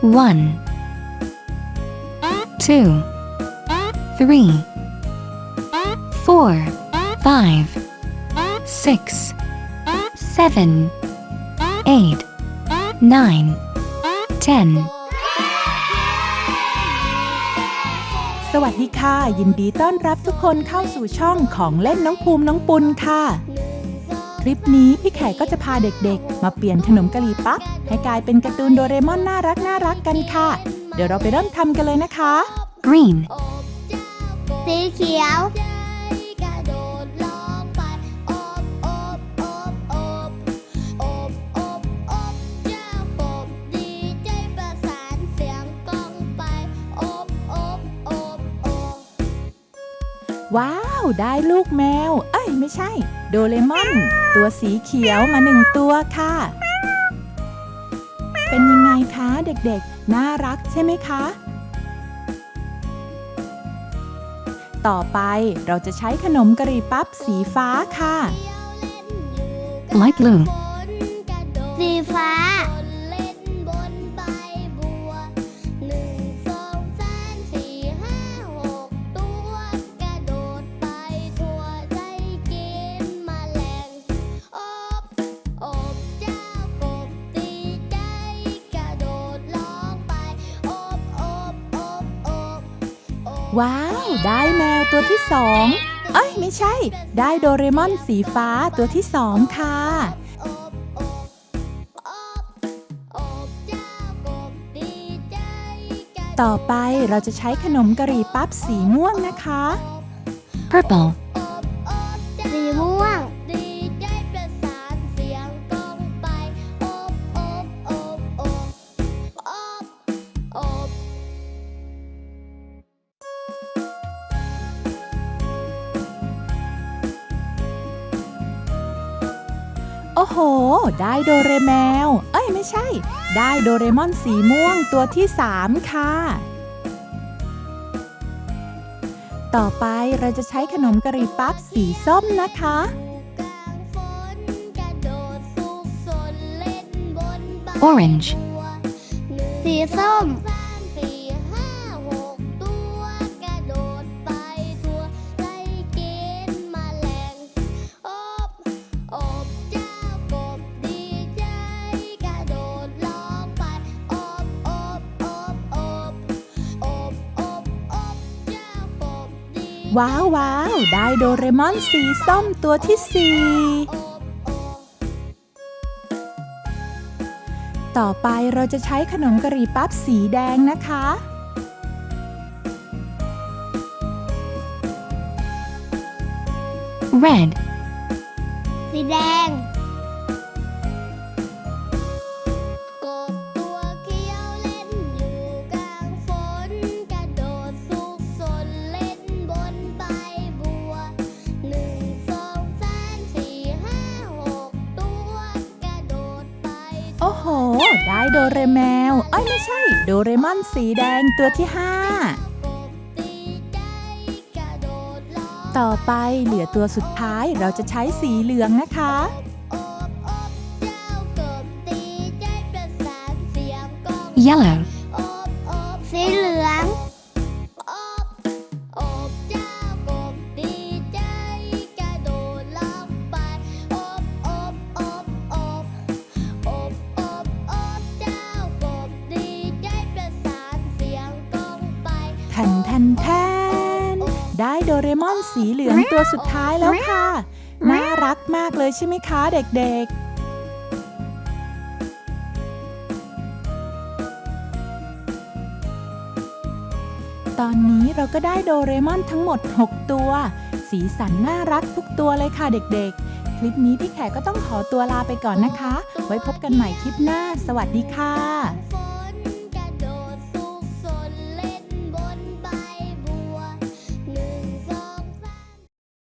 One, two, three, four, five, six, seven, eight, nine, ten. สวัสดีค่ะ ยินดีต้อนรับทุกคนเข้าสู่ช่องของเล่นน้องภูมิน้องปุณค่ะ คลิปนี้พี่แขกก็จะพาเด็กๆ มาเปลี่ยนขนมกะหรี่ปั๊บให้กลายเป็นการ์ตูนโดเรมอนน่ารักน่ารักกันค่ะ เดี๋ยวเราไปเริ่มทำกันเลยนะคะ Green, สีเขียว ว้าว ได้ลูกแมว เอ้ยไม่ใช่ โดเรมอน ตัวสีเขียวมาหนึ่งตัวค่ะ เป็นยังไงคะเด็กๆ น่ารักใช่ไหมคะ ต่อไปเราจะใช้ขนมกะหรี่ปั๊บสีฟ้าค่ะ light blue, สีฟ้า ว้าว ได้แมวตัวที่สองเอ้ย ไม่ใช่ ได้โดเรมอนสีฟ้าตัวที่สองค่ะ ต่อไปเราจะใช้ขนมกะหรี่ปั๊บสีม่วงนะคะ purple, โอ้โห ได้โดเรแมว เอ้ยไม่ใช่ ได้โดเรมอนสีม่วงตัวที่สามค่ะ ต่อไปเราจะใช้ขนมกะหรี่ปั๊บสีส้มนะคะ Orange สีส้ม ว้าวว้าวได้โดเรมอนสีส้มตัวที่สี่ต่อไปเราจะใช้ขนมกะหรี่ปั๊บสีแดงนะคะ red, สีแดง ได้โดเรแมวเอ้ยไม่ใช่ โดเรมอนสีแดงตัวที่ห้ากบตีใจกระโดดล้อต่อไปเหลือตัวสุดท้ายเราจะใช้สีเหลืองนะคะอบอบเจ้ากบตีใจประสานเสียงกอง yellow, อบอบสีเหลือง ทนแทนแทนได้โดเรมอนสีเหลืองตัวสุดท้ายแล้วค่ะ น่ารักมากเลยใช่ไหมคะเด็กๆตอนนี้เราก็ได้โดเรมอนทั้งหมด 6 ตัว สีสันน่ารักทุกตัวเลยค่ะเด็กๆ คลิปนี้พี่แขกก็ต้องขอตัวลาไปก่อนนะคะ ไว้พบกันใหม่คลิปหน้า สวัสดีค่ะ